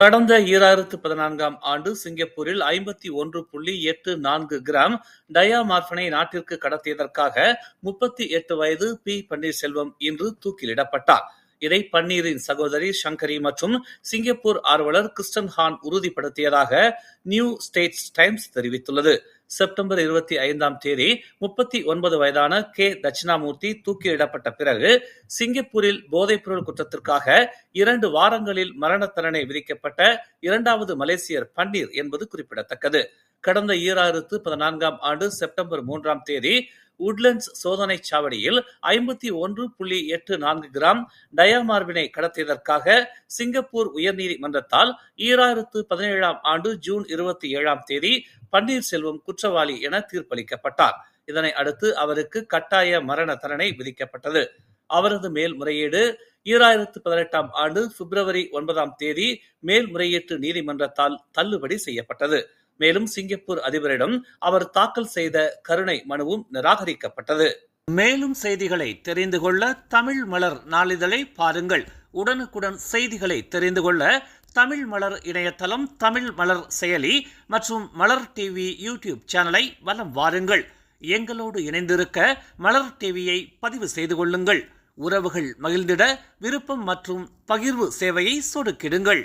கடந்த ஈராயிரத்து பதினான்காம் ஆண்டு சிங்கப்பூரில் ஐம்பத்தி ஒன்று புள்ளி எட்டு நான்கு கிராம் டயாமார்பனை நாட்டிற்கு கடத்தியதற்காக முப்பத்தி எட்டு வயது பி பன்னீர்செல்வம் இன்று தூக்கிலிடப்பட்டார். இதை பன்னீரின் சகோதரி சங்கரி மற்றும் சிங்கப்பூர் ஆர்வலர் கிறிஸ்டன் ஹான் உறுதிப்படுத்தியதாக நியூ ஸ்டேட்ஸ் டைம்ஸ் தெரிவித்துள்ளது. செப்டம்பர் இருபத்தி ஐந்தாம் தேதி முப்பத்தி ஒன்பது வயதான கே தட்சிணாமூர்த்தி தூக்கிலிடப்பட்ட பிறகு சிங்கப்பூரில் போதைப்பொருள் குற்றத்திற்காக இரண்டு வாரங்களில் மரண தண்டனை விதிக்கப்பட்ட இரண்டாவது மலேசியர் பன்னீர் என்பது குறிப்பிடத்தக்கது. கடந்த ஈராயிரத்து பதினான்காம் ஆண்டு செப்டம்பர் மூன்றாம் தேதி உட்லண்ட்ஸ் சோதனை சாவடியில் ஐம்பத்தி ஒன்று புள்ளி எட்டு நான்கு கிராம் டயாமார்பினை கடத்தியதற்காக சிங்கப்பூர் உயர்நீதிமன்றத்தால் ஈராயிரத்து பதினேழாம் ஆண்டு ஜூன் இருபத்தி ஏழாம் தேதி பன்னீர்செல்வம் குற்றவாளி என தீர்ப்பளிக்கப்பட்டார். இதனை அடுத்து அவருக்கு கட்டாய மரண தண்டனை விதிக்கப்பட்டது. அவரது மேல்முறையீடு ஈராயிரத்து பதினெட்டாம் ஆண்டு பிப்ரவரி ஒன்பதாம் தேதி மேல்முறையீட்டு நீதிமன்றத்தால் தள்ளுபடி செய்யப்பட்டது. மேலும் சிங்கப்பூர் அதிபரிடம் அவர் தாக்கல் செய்த கருணை மனுவும் நிராகரிக்கப்பட்டது. மேலும் செய்திகளை தெரிந்து கொள்ள தமிழ் மலர் நாளிதழை பாருங்கள். உடனுக்குடன் செய்திகளை தெரிந்து கொள்ள தமிழ் மலர் இணையதளம் தமிழ் மலர் செயலி மற்றும் மலர் டிவி யூடியூப் சேனலை வலம் வாருங்கள். எங்களோடு இணைந்திருக்க மலர் டிவியை பதிவு செய்து கொள்ளுங்கள். உறவுகள் மகிழ்ந்திட விருப்பம் மற்றும் பகிர்வு சேவையை சொடுக்கிடுங்கள்.